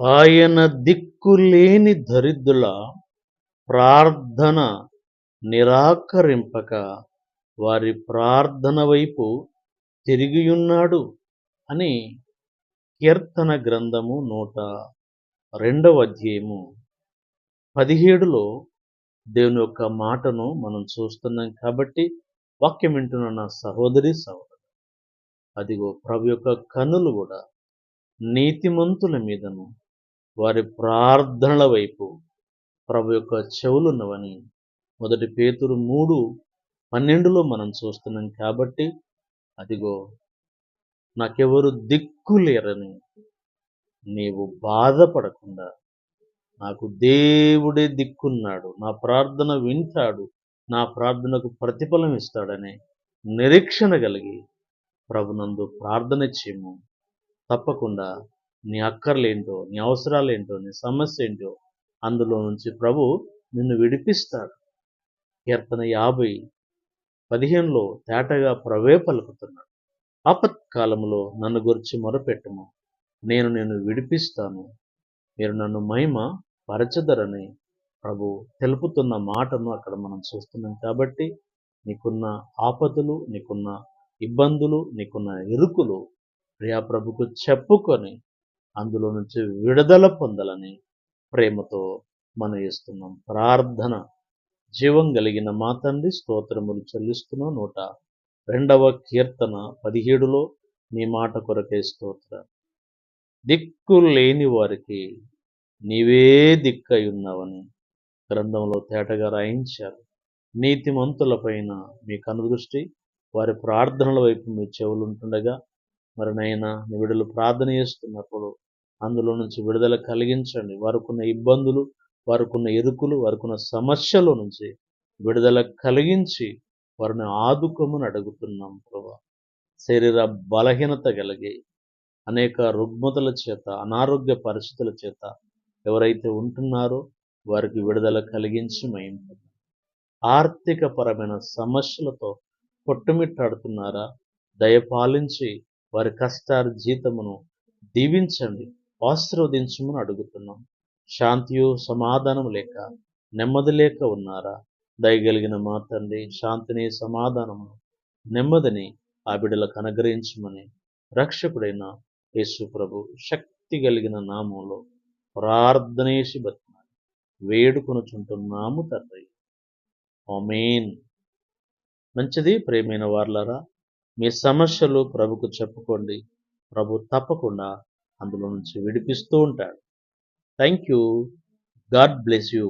ఆయన దిక్కులేని దరిద్రుల ప్రార్థన నిరాకరింపక వారి ప్రార్థన వైపు తిరిగియున్నాడు అని కీర్తన గ్రంథము నూట రెండవ అధ్యాయము పదిహేడులో దేవుని యొక్క మాటను మనం చూస్తున్నాం కాబట్టి వాక్యం వింటున్న నా సహోదరి సహోదరు అదిగో ప్రభు యొక్క కన్నులు కూడా నీతిమంతుల మీదను వారి ప్రార్థనల వైపు ప్రభు యొక్క చెవులున్నవని మొదటి పేతురు మూడు పన్నెండులో మనం చూస్తున్నాం కాబట్టి అదిగో నాకెవరు దిక్కు లేరని నీవు బాధపడకుండా నాకు దేవుడే దిక్కున్నాడు నా ప్రార్థన వింటాడు నా ప్రార్థనకు ప్రతిఫలం ఇస్తాడనే నిరీక్షణ కలిగి ప్రభునందు ప్రార్థన చేయము. తప్పకుండా నీ అక్కర్లేంటో నీ అవసరాలేంటో నీ సమస్య ఏంటో అందులో నుంచి ప్రభు నిన్ను విడిపిస్తాడు. కీర్తన యాభై పదిహేనులో తేటగా ప్రవే పలుకుతున్నాడు. ఆపత్కాలంలో నన్ను గురించి మొరపెట్టము. నేను నేను విడిపిస్తాను. మీరు నన్ను మహిమ పరచదరని ప్రభు తెలుపుతున్న మాటను అక్కడ మనం చూస్తున్నాం కాబట్టి నీకున్న ఆపదలు నీకున్న ఇబ్బందులు నీకున్న ఇరుకులు ప్రియా ప్రభుకు చెప్పుకొని అందులో నుంచి విడుదల పొందాలని ప్రేమతో మనం ఇస్తున్నాం ప్రార్థన. జీవం కలిగిన మా తండ్రి స్తోత్రములు చెల్లిస్తున్న నూట రెండవ కీర్తన పదిహేడులో నీ మాట కొరకే స్తోత్ర. దిక్కు లేని వారికి నీవే దిక్కై ఉన్నావని గ్రంథంలో తేటగా రాయించారు. నీతిమంతులపైన మీ కనుదృష్టి వారి ప్రార్థనల వైపు మీ చెవులు ఉంటుండగా మరి నైనా విడుదల ప్రార్థన చేస్తున్నప్పుడు అందులో నుంచి విడుదల కలిగించండి. వారుకున్న ఇబ్బందులు వారికున్న ఇరుకులు వారుకున్న సమస్యల నుంచి విడుదల కలిగించి వారిని ఆదుకోమని అడుగుతున్నాం ప్రభా. శరీర బలహీనత కలిగి అనేక రుగ్మతల చేత అనారోగ్య పరిస్థితుల చేత ఎవరైతే ఉంటున్నారో వారికి విడుదల కలిగించి మయింపు ఆర్థిక పరమైన సమస్యలతో కొట్టుమిట్టాడుతున్నారా? దయపాలించి వారి కష్టాలు జీతమును దీవించండి. ఆశీర్వదించమని అడుగుతున్నాం. శాంతియు సమాధానం లేక నెమ్మది లేక ఉన్నారా? దయగలిగిన మా తండ్రి శాంతిని సమాధానమును నెమ్మదిని ఆ బిడ్డలకు అనుగ్రహించమని రక్షకుడైన యేసు ప్రభు శక్తి కలిగిన నామంలో ప్రార్థనేసి బతున్నాను వేడుకొనుచుంటున్నాము తండ్రి. మంచిది ప్రేమైన వార్లరా మీ సమస్యలు ప్రభుకు చెప్పుకోండి. ప్రభు తప్పకుండా అందులో నుంచి విడిపిస్తూ ఉంటాడు. Thank you God bless you